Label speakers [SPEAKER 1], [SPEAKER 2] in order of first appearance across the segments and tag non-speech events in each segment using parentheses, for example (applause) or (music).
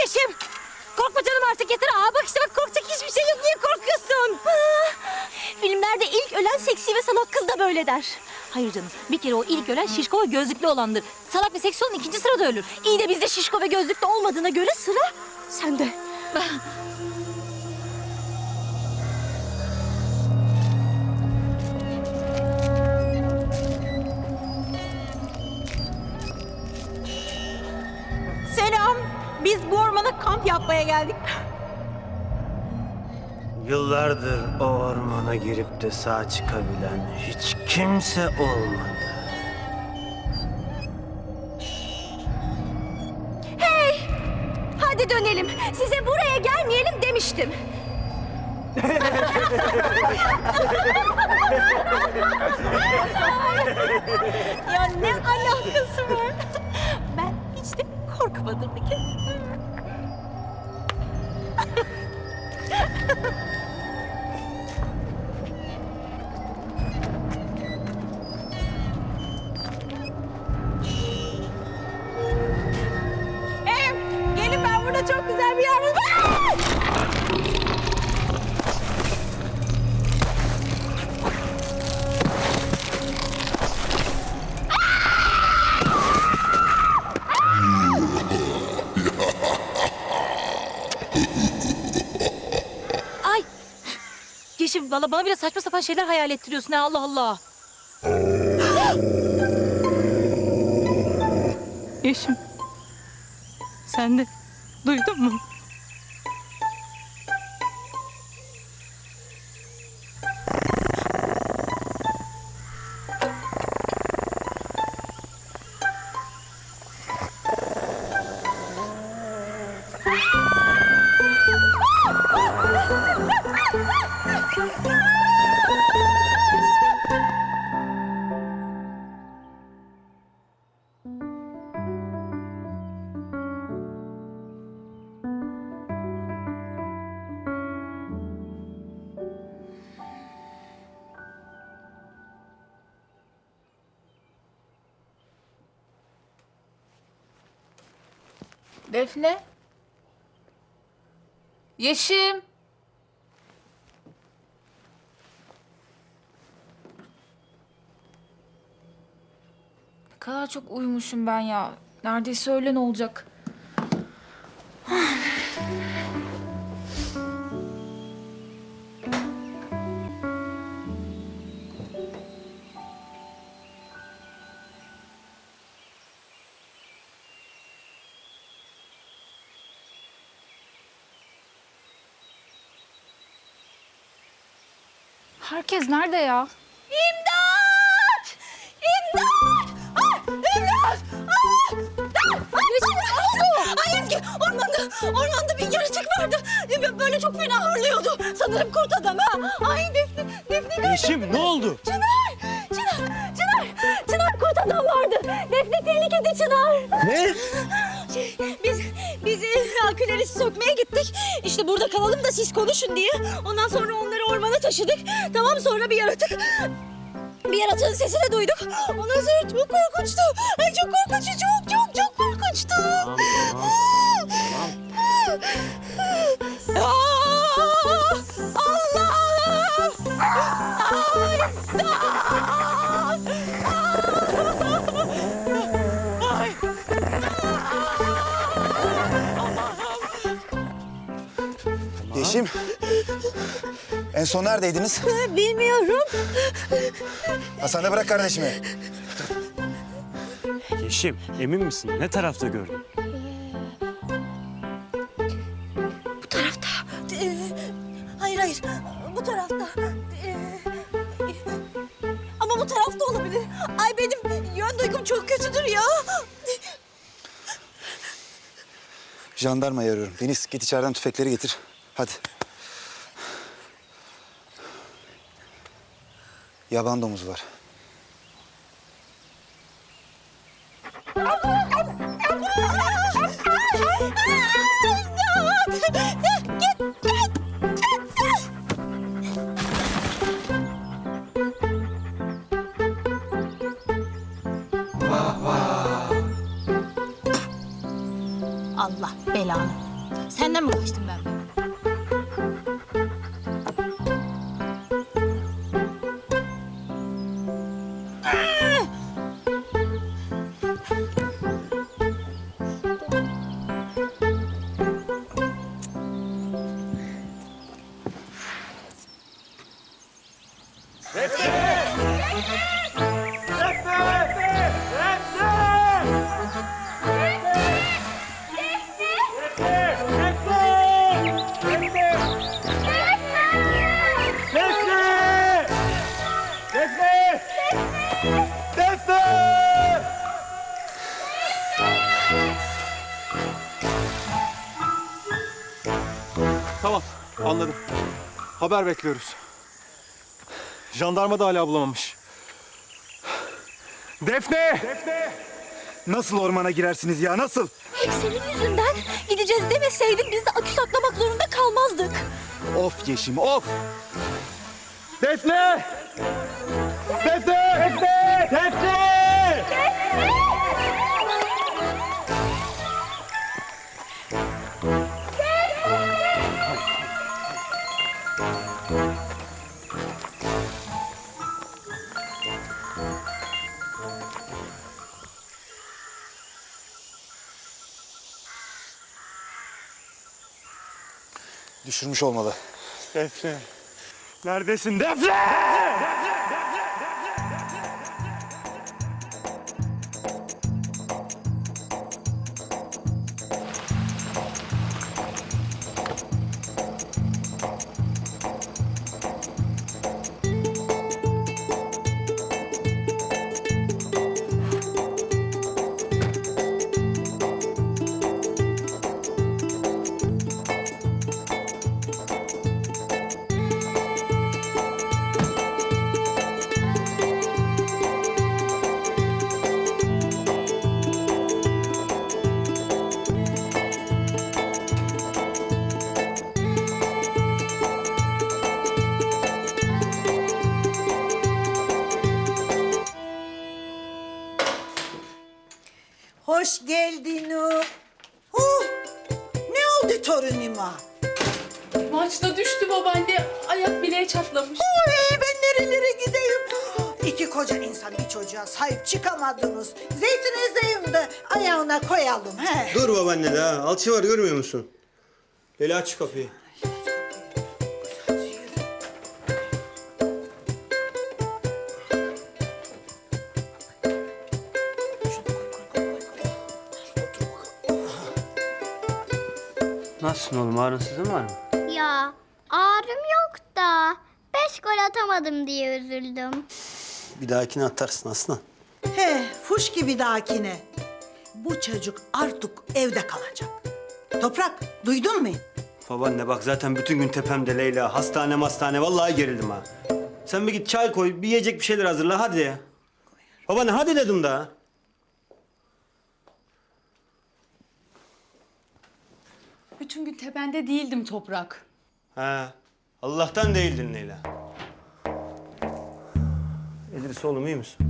[SPEAKER 1] Yeşim! Korkma canım artık yeter. Aa bak işte bak korkacak hiçbir şey yok. Niye korkuyorsun? Filmlerde ilk ölen seksi ve salak kız da böyle der. Hayır canım. Bir kere o ilk ölen şişko ve gözlüklü olandır. Salak ve seksi olan ikinci sırada ölür. İyi de bizde şişko ve gözlüklü olmadığına göre sıra sende.
[SPEAKER 2] Yapmaya geldik.
[SPEAKER 3] Yıllardır o ormana girip de sağ çıkabilen hiç kimse olmadı.
[SPEAKER 1] Hadi dönelim. Size buraya gelmeyelim demiştim.
[SPEAKER 2] Ya ne alakası var? Ben hiç de korkmadım bir kere. Em, gelin ben burada çok güzel
[SPEAKER 1] valla bana bile saçma sapan şeyler hayal ettiriyorsun ha Allah Allah. Yeşim. Sen de duydun mu?
[SPEAKER 4] Defne? Yeşim? Ne kadar çok uyumuşum ben ya. Neredeyse öğlen olacak. Herkes nerede ya?
[SPEAKER 1] İmdat! İmdat! Ay, imdat! Ay, ay, Yeşim ne oldu? Ay Ezgi ormanda, ormanda bir yaratık vardı. Böyle çok fena hırlıyordu. Sanırım kurt adam ha. Ay Defne, Defne nerede?
[SPEAKER 3] Yeşim ne oldu?
[SPEAKER 1] Çınar! Çınar! Çınar! Çınar kurt adam vardı. Defne tehlikede Çınar.
[SPEAKER 3] Ne?
[SPEAKER 1] Şey, Biz, biz e, aküleri sökmeye gittik. İşte burada kalalım da siz konuşun diye. Ondan sonra onları ormana taşıdık. Tamam sonra bir yaratık... Bir yaratığın sesini duyduk. Ondan sonra çok korkunçtu. Ay çok korkunçtu. Çok çok çok korkunçtu.
[SPEAKER 3] Tamam, tamam.
[SPEAKER 1] Aa, Allah'ım! Ay, Ay.
[SPEAKER 5] Yeşim. En son neredeydiniz? (laughs)
[SPEAKER 1] Bilmiyorum.
[SPEAKER 5] Hasan da bırak kardeşimi.
[SPEAKER 3] Yeşim emin misin? Ne tarafta gördün?
[SPEAKER 1] Bu tarafta. Ee, hayır hayır. Bu tarafta. Ee, ama bu tarafta olabilir. Ay benim yön duygum çok kötüdür ya.
[SPEAKER 5] Jandarmayı arıyorum. Deniz git içeriden tüfekleri getir. Hadi. Yaban domuz var. Allah belanı.
[SPEAKER 2] Senden mi kaçtım ben?
[SPEAKER 6] Haber bekliyoruz. Jandarma da hala bulamamış. Defne!
[SPEAKER 5] Nasıl ormana girersiniz ya nasıl?
[SPEAKER 1] Hep senin yüzünden gideceğiz demeseydin biz de akü saklamak zorunda kalmazdık.
[SPEAKER 5] Of Yeşim of.
[SPEAKER 6] Defne! Defne! Defne! Defne!
[SPEAKER 5] Düşürmüş olmalı.
[SPEAKER 6] Defne! Neredesin Defne?
[SPEAKER 7] Hoş geldin o. Huh, ne oldu torunuma?
[SPEAKER 8] Maçta düştü babaanne. Ayak bileği çatlamış.
[SPEAKER 7] Oy, ben nerelere gideyim? İki koca insan bir çocuğa sahip çıkamadınız. Zeytin ezeyim de ayağına koyalım. He.
[SPEAKER 9] Dur babaanne daha. Alçı var görmüyor musun? Leyla aç şu kapıyı.
[SPEAKER 3] Nasılsın oğlum? Ağrınsızın var mı?
[SPEAKER 10] Ya ağrım yok da beş gol atamadım diye üzüldüm.
[SPEAKER 9] Bir dahakine atarsın aslan.
[SPEAKER 7] He, fuş gibi dahakine. Bu çocuk artık evde kalacak. Toprak, duydun mu?
[SPEAKER 9] Babaanne bak zaten bütün gün tepemde Leyla. Hastane hastane vallahi gerildim ha. Sen bir git çay koy, bir yiyecek bir şeyler hazırla hadi ya. Babaanne hadi dedim daha.
[SPEAKER 8] Bütün gün tepende değildim toprak.
[SPEAKER 9] Ha. Allah'tan değildin Leyla. İdris oğlum iyi misin?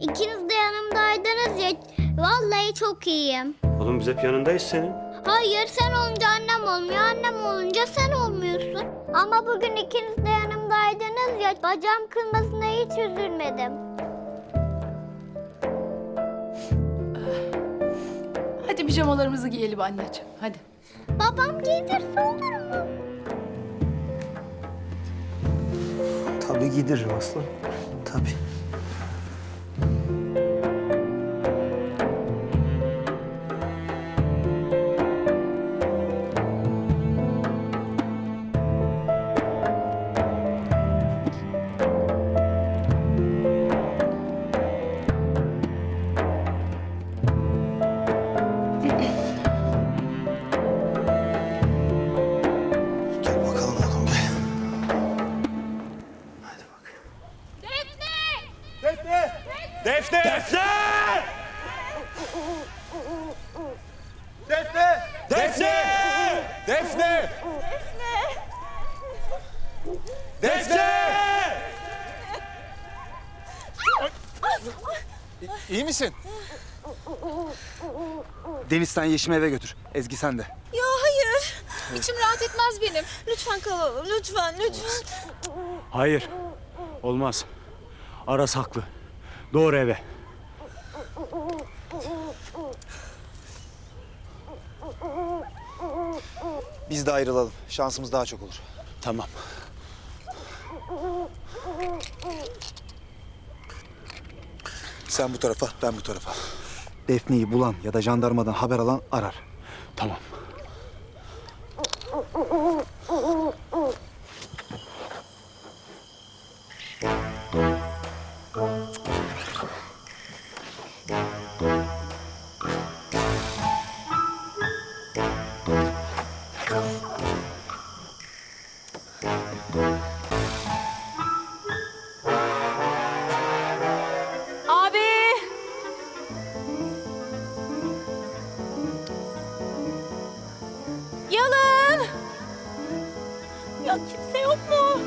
[SPEAKER 10] İkiniz de yanımdaydınız ya vallahi çok iyiyim.
[SPEAKER 9] Oğlum biz hep yanındayız senin.
[SPEAKER 10] Hayır sen olunca annem olmuyor, annem olunca sen olmuyorsun. Ama bugün ikiniz de yanımdaydınız ya bacağım kırmasına hiç üzülmedim.
[SPEAKER 8] Hadi pijamalarımızı giyelim anneciğim. Hadi.
[SPEAKER 10] Babam giydirse olur mu?
[SPEAKER 9] Tabii giydiririm aslan. Tabii.
[SPEAKER 6] Defne! Defne! Defne! Defne! Defne! Defne! İ- İyi misin?
[SPEAKER 5] Deniz sen Yeşim'i eve götür. Ezgi sen de.
[SPEAKER 1] Ya hayır.
[SPEAKER 4] İçim rahat etmez benim.
[SPEAKER 1] Lütfen kalalım lütfen lütfen.
[SPEAKER 3] Hayır. Olmaz. Aras haklı. Doğru eve.
[SPEAKER 5] Biz de ayrılalım. Şansımız daha çok olur.
[SPEAKER 3] Tamam.
[SPEAKER 5] Sen bu tarafa, ben bu tarafa. Defne'yi bulan ya da jandarmadan haber alan arar.
[SPEAKER 3] Tamam.
[SPEAKER 2] Ya kimse yok mu?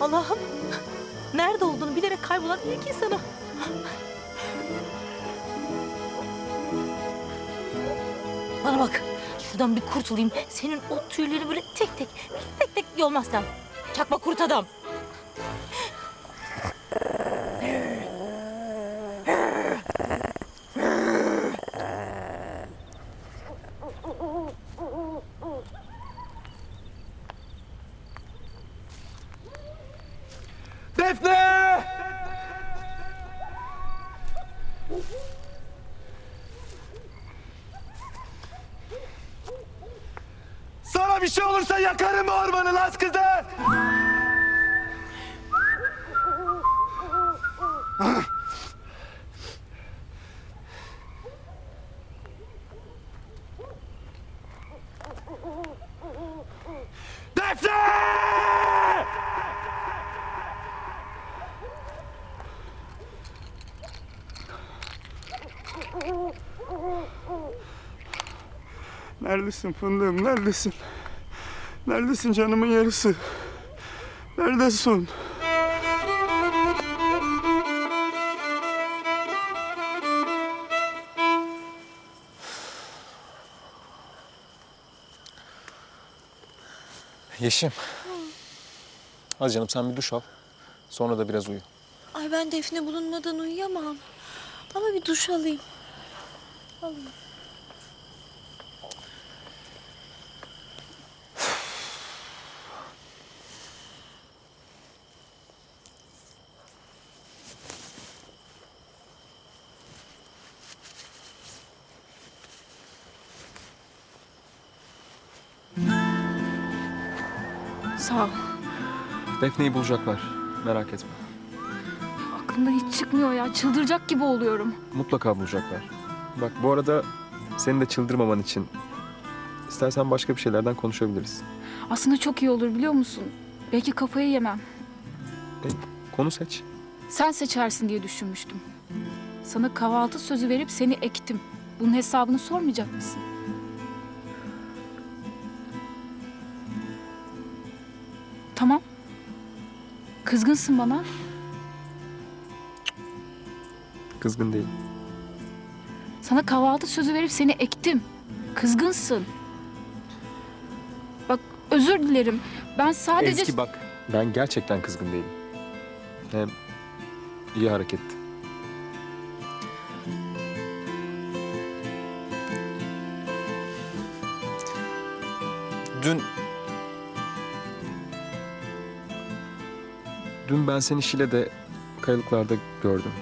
[SPEAKER 2] Allah'ım! Nerede olduğunu bilerek kaybolan ilk insanım. Bana bak, şuradan bir kurtulayım. Senin o tüylerini böyle tek tek, tek tek yolmazsam. Çakma kurt adam.
[SPEAKER 5] Defne! Sana bir şey olursa yakarım ormanı las kızı! Defne!
[SPEAKER 3] Neredesin fındığım? Neredesin? Neredesin canımın yarısı? Neredesin?
[SPEAKER 6] Yeşim. Hadi canım sen bir duş al. Sonra da biraz uyu.
[SPEAKER 1] Ay ben Defne bulunmadan uyuyamam. Ama bir duş alayım. Alayım.
[SPEAKER 4] Sağ ol.
[SPEAKER 6] Defne'yi bulacaklar. Merak etme.
[SPEAKER 4] Aklımdan hiç çıkmıyor ya. Çıldıracak gibi oluyorum.
[SPEAKER 6] Mutlaka bulacaklar. Bak bu arada senin de çıldırmaman için istersen başka bir şeylerden konuşabiliriz.
[SPEAKER 4] Aslında çok iyi olur biliyor musun? Belki kafayı yemem.
[SPEAKER 6] E, konu seç.
[SPEAKER 4] Sen seçersin diye düşünmüştüm. Sana kahvaltı sözü verip seni ektim. Bunun hesabını sormayacak mısın? Tamam. Kızgınsın bana.
[SPEAKER 6] Kızgın değil.
[SPEAKER 4] Sana kahvaltı sözü verip seni ektim. Kızgınsın. Bak özür dilerim. Ben sadece...
[SPEAKER 6] Ezgi bak. Ben gerçekten kızgın değilim. Hem iyi hareketti. Dün... Dün ben seni Şile'de kayalıklarda gördüm.